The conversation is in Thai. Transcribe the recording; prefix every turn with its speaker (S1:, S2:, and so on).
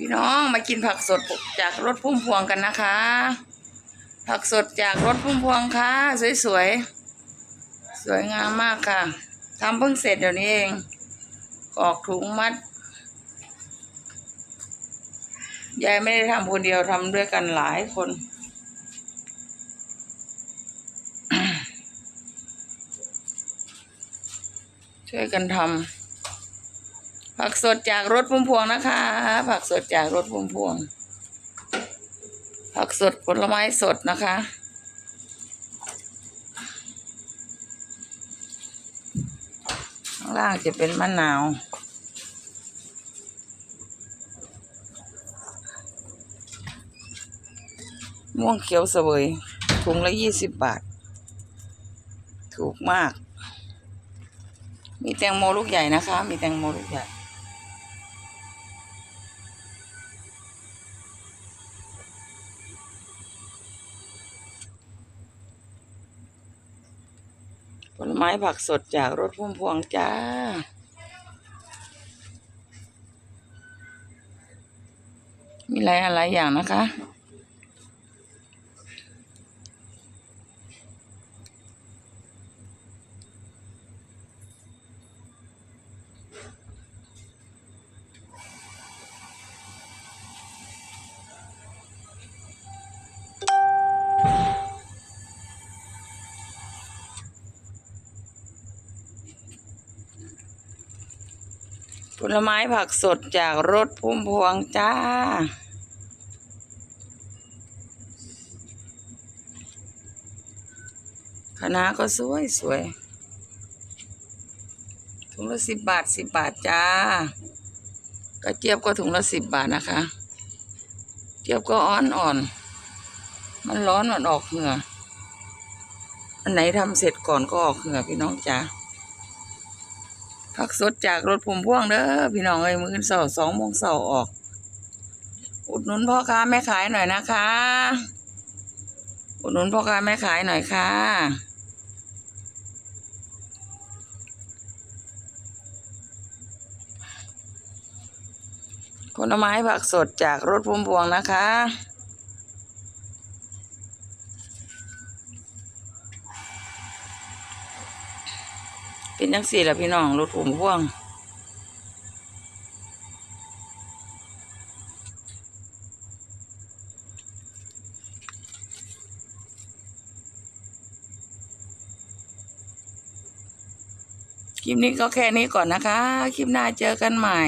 S1: พี่น้องมากินผักสดจากรถพุ่มพวงกันนะคะ ผักสดจากรถพุ่มพวงค่ะ สวยๆ สวยงามมากค่ะทำเพิ่งเสร็จเดี๋ยวนี้เองกรอกถุงมัดยายไม่ได้ทำคนเดียวทำด้วยกันหลายคนช่วยกันทำ ผักสดจากรถพุ่มพวงนะคะ ผักสดจากรถพุ่มพวง ผักสดผลไม้สดนะคะ ข้างล่างจะเป็นมะนาวม่วงเขียวเสวยถุงละยี่สิบบาท ถูกมาก มีแตงโมลูกใหญ่นะคะ มีแตงโมลูกใหญ่ ผลไม้ผักสดจากรถพุ่มพวงจ้า มีหลายอะไรอย่างนะคะ ผลไม้ผักสดจากรถพุ่มพวงจ้า คณะก็สวยสวยถุงละสิบบาทสิบบาทจ้ากระเจี๊ยบก็ถุงละสิบบาทนะคะ เจี๊ยบก็อ่อนอ่อน มันร้อนมันออกเหงื่ออันไหนทำเสร็จก่อนก็ออกเหงื่อพี่น้องจ้า ผักสดจากรถพุ่มพวงเด้อพี่น้องเอ้ยมื้อเสาร์สองโมงเสาร์ออก อุดหนุนพ่อค้าแม่ขายหน่อยนะคะ อุดหนุนพ่อค้าแม่ขายหน่อยค่ะผลไม้ผักสดจากรถพุ่มพวงนะคะ เป็นยังสี่แหละพี่น้องรถผมพวง คลิปนี้ก็แค่นี้ก่อนนะคะ คลิปหน้าเจอกันใหม่